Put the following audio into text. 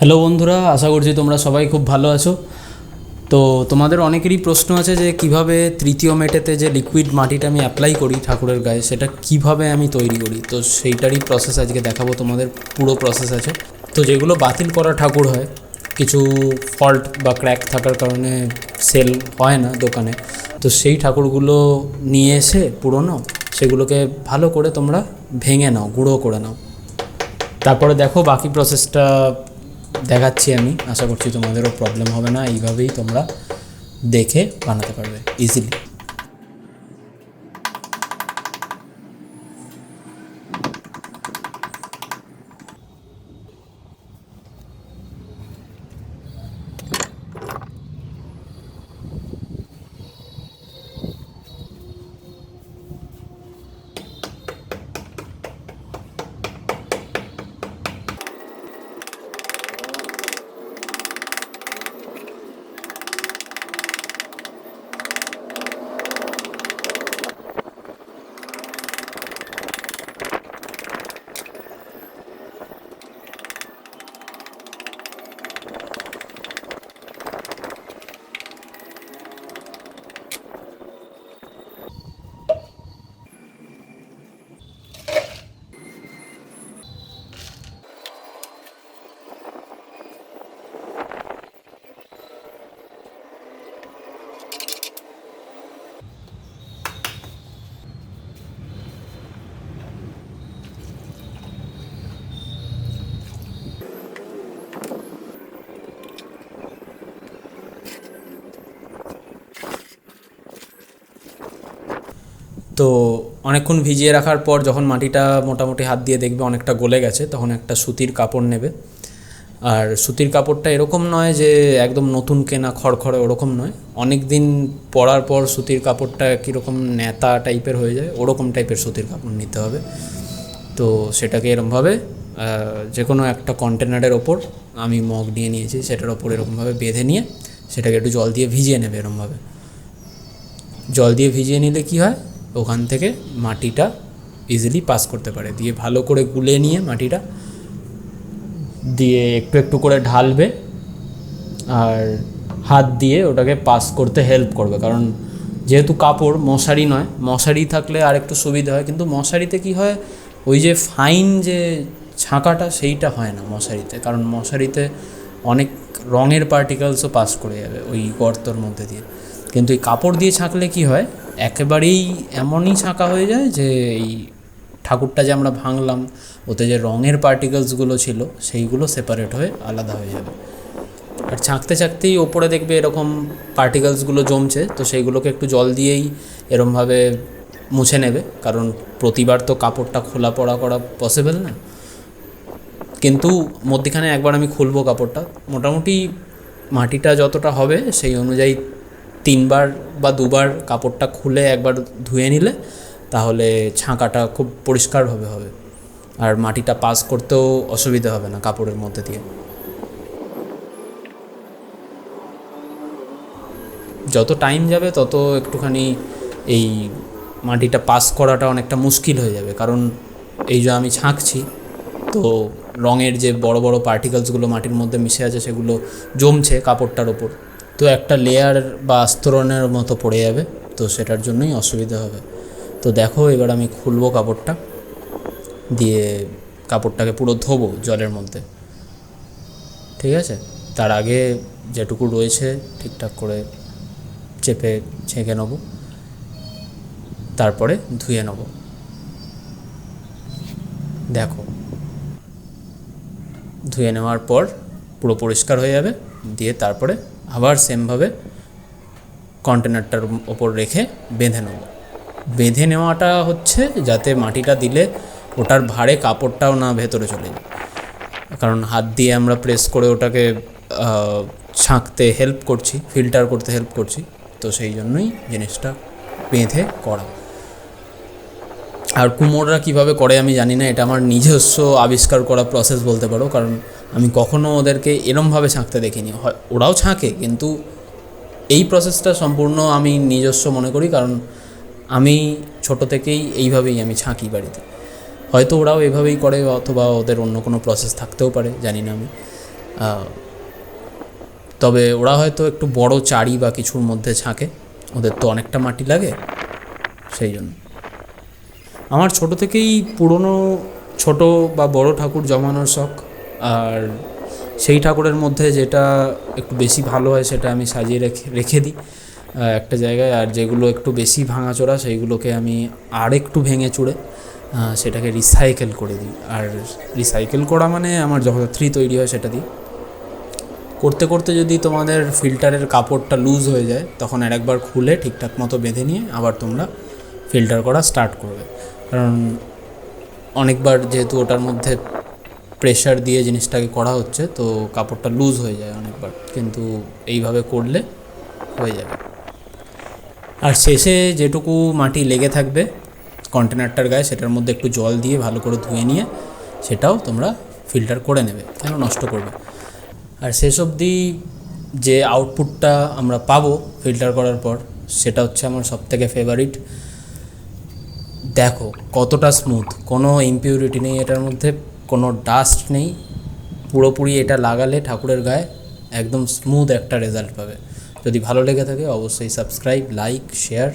Hello বন্ধুরা, আশা করছি তোমরা সবাই খুব ভালো আছো। তো তোমাদের অনেকেরই প্রশ্ন আছে যে কীভাবে তৃতীয় মেটেতে যে লিকুইড মাটিটা আমি অ্যাপ্লাই করি ঠাকুরের গায়ে, সেটা কীভাবে আমি তৈরি করি? তো সেইটারই প্রসেস আজকে দেখাবো, তোমাদের পুরো প্রসেস আছে। তো যেগুলো বাতিল করা ঠাকুর হয়, কিছু ফল্ট বা ক্র্যাক থাকার কারণে সেল হয় না দোকানে। তো সেই ঠাকুরগুলো নিয়ে এসে পুরনো, সেগুলোকে ভালো করে তোমরা ভেঙে নাও, গুঁড়ো করে নাও। তারপরে দেখো বাকি প্রসেসটা দেখাচ্ছি আমি। আশা করছি তোমাদেরও প্রবলেম হবে না। এইভাবেই তোমরা দেখে বানাতে পারবে ইজিলি তো অনেকক্ষণ ভিজিয়ে রাখার পর যখন মাটিটা মোটামুটি হাত দিয়ে দেখবে অনেকটা গলে গেছে, তখন একটা সুতির কাপড় নেবে। আর সুতির কাপড়টা এরকম নয় যে একদম নতুন কেনা খড়খড়ে ওরকম নয়। অনেক দিন পরার পর সুতির কাপড়টা কীরকম নেতা টাইপের হয়ে যায়, ওরকম টাইপের সুতির কাপড় নিতে হবে। তো সেটাকে এরমভাবে যে কোনো একটা কন্টেনারের ওপর আমি মগ নিয়ে নিয়েছি, সেটার ওপর এরকমভাবে বেঁধে নিয়ে সেটাকে একটু জল দিয়ে ভিজিয়ে নেবে এরমভাবে। জল দিয়ে ভিজিয়ে নিলে কি হয়? ওখান থেকে মাটিটা ইজিলি পাস করতে পারে। দিয়ে ভালো করে গুলে নিয়ে মাটিটা দিয়ে একটু একটু করে ঢালবে আর হাত দিয়ে ওটাকে পাস করতে হেল্প করবে। কারণ যেহেতু কাপড় মশারি নয়, মশারি থাকলে আর একটু সুবিধা হয়। কিন্তু মশারিতে কি হয়, ওই যে ফাইন যে ছাঁকাটা সেইটা হয় না মশারিতে। কারণ মশারিতে অনেক রঙের পার্টিকেলসও পাস করে যাবে ওই গর্তর মধ্যে দিয়ে। কিন্তু এই কাপড় দিয়ে ছাঁকলে কি হয় একেবারেই এমনই ছাঁকা হয়ে যায় যে এই ঠাকুরটা যে আমরা ভাঙলাম, ওতে যে রঙের পার্টিকেলসগুলো ছিল, সেইগুলো সেপারেট হয়ে আলাদা হয়ে যাবে। আর ছাঁকতে ছাঁকতেই ওপরে দেখবে এরকম পার্টিকেলসগুলো জমছে, তো সেইগুলোকে একটু জল দিয়েই এরমভাবে মুছে নেবে, কারণ প্রতিবার তো কাপড়টা খোলা পড়া করা পসিবল না। কিন্তু মধ্যিখানে একবার আমি খুলবো কাপড়টা, মোটামুটি মাটিটা যতটা হবে সেই অনুযায়ী তিনবার বা দুবার কাপড়টা খুলে একবার ধুয়ে নিলে তাহলে ছাঁকাটা খুব পরিষ্কারভাবে হবে। আর মাটিটা পাস করতেও অসুবিধা হবে না কাপড়ের মধ্যে দিয়ে। যত টাইম যাবে তত একটুখানি এই মাটিটা পাস করাটা অনেকটা মুশকিল হয়ে যাবে। কারণ এই যে আমি ছাঁকছি, তো রঙের যে বড় বড় পার্টিকেলসগুলো মাটির মধ্যে মিশে আছে সেগুলো জমছে কাপড়টার ওপর। তো একটা লেয়ার বা আস্তরণের মতো পড়ে যাবে, তো সেটার জন্যই অসুবিধা হবে। তো দেখো এবার আমি খুলবো কাপড়টা, দিয়ে কাপড়টাকে পুরো ধোবো জলের মধ্যে। ঠিক আছে? তার আগে যেটুকু রয়েছে ঠিকঠাক করে চেপে ছেঁকে নেব। তারপরে ধুয়ে নেব। দেখো। ধুয়ে নেওয়ার পর পুরো পরিষ্কার হয়ে যাবে, দিয়ে তারপরে আবার সেমভাবে কন্টেনারটার ওপর রেখে বেঁধে নেব। বেঁধে নেওয়াটা হচ্ছে যাতে মাটিটা দিলে ওটার ভারে কাপড়টাও না ভেতরে চলে যায়। কারণ হাত দিয়ে আমরা প্রেস করে ওটাকে ছাঁকতে হেল্প করছি ফিল্টার করতে হেল্প করছি, তো সেই জন্যই জিনিসটা বেঁধে করা। আর কুমোররা কীভাবে করে আমি জানি না, এটা আমার নিজস্ব আবিষ্কার করা প্রসেস বলতে পারো, কারণ আমি কখনও ওদেরকে এরমভাবে ছাঁকতে দেখিনি। হয়, ওরাও ছাঁকে, কিন্তু এই প্রসেসটা সম্পূর্ণ আমি নিজস্ব মনে করি, কারণ আমি ছোট থেকেই এইভাবেই আমি ছাঁকি বাড়িতে। হয়তো ওরাও এভাবেই করে, অথবা ওদের অন্য কোনো প্রসেস থাকতেও পারে, জানি না আমি। তবে ওরা হয়তো একটু বড় চারি বা কিছুর মধ্যে ছাঁকে, ওদের তো অনেকটা মাটি লাগে, সেই জন্য। আমার ছোট থেকেই পুরনো, ছোট বা বড় ঠাকুর জমানোর শখ। আর সেই ঠাকুরের মধ্যে যেটা একটু বেশি ভালো হয় সেটা আমি সাজিয়ে রেখে রেখে দিই একটা জায়গায়। আর যেগুলো একটু বেশি ভাঙাচোরা, সেইগুলোকে আমি আর একটু ভেঙে চুড়ে সেটাকে রিসাইকেল করে দিই। আর রিসাইকেল করা মানে আমার যথার্থী তৈরি হয় সেটা দিই করতে করতে যদি তোমাদের ফিল্টারের কাপড়টা লুজ হয়ে যায়, তখন আর একবার খুলে ঠিকঠাক মতো বেঁধে নিয়ে আবার তোমরা ফিল্টার করা স্টার্ট করবে। কারণ অনেকবার যেহেতু ওটার মধ্যে প্রেশার দিয়ে জিনিসটাকে করা হচ্ছে, তো কাপড়টা লুজ হয়ে যায় অনেকবার। কিন্তু এইভাবে করলে হয়ে যাবে। আর শেষে যেটুকু মাটি লেগে থাকবে কন্টেনারটার গায়ে, সেটার মধ্যে একটু জল দিয়ে ভালো করে ধুয়ে নিয়ে সেটাও তোমরা ফিল্টার করে নেবে, কেন নষ্ট করবে। আর শেষ অবধি যে আউটপুটটা আমরা পাবো ফিল্টার করার পর, সেটা হচ্ছে আমার সবথেকে ফেভারিট দেখো কতটা স্মুথ কোনো ইম্পিউরিটি নেই এটার মধ্যে। কোনো ডাস্ট নেই। পুরোপুরি এটা লাগালে ঠাকুরের গায়ে একদম স্মুথ একটা রেজাল্ট পাবে। যদি ভালো লেগে থাকে অবশ্যই সাবস্ক্রাইব লাইক শেয়ার